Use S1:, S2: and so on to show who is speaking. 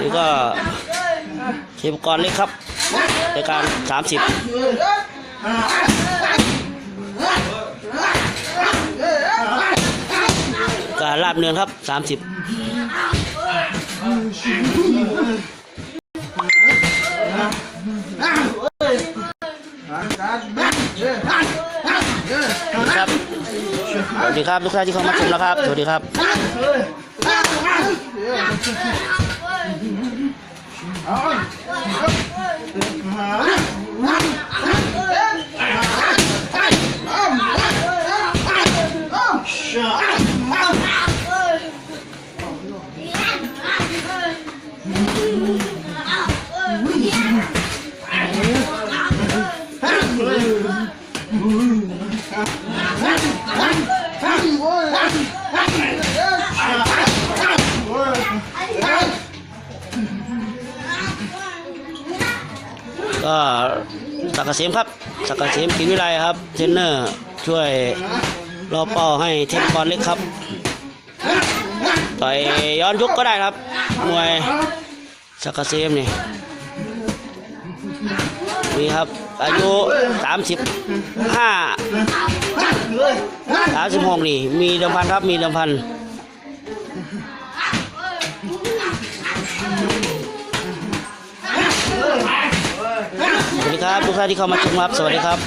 S1: นี่ก็เทปกรณ์เล็กครับในการสามสิบการลาบเนือนครับสามสิบครับสวัสดีครับทุกท่านที่เข้ามาชมนะครับ สวัสดีครับ Ooh. ก็สักกะเสมครับ สักกะเสมกินวิไลครับเทรนเนอร์ช่วยรอเป้าให้เทปกรณ์เล็กครับ ต่อยย้อนยุคก็ได้ครับ มวยสักกะเสมนี่นี่ครับ อายุสามสิบห้าสามสิบหกนี่ มีเดิมพันครับ มีเดิมพัน ครับทุกท่านที่เข้ามาชมครับ สวัสดีครับ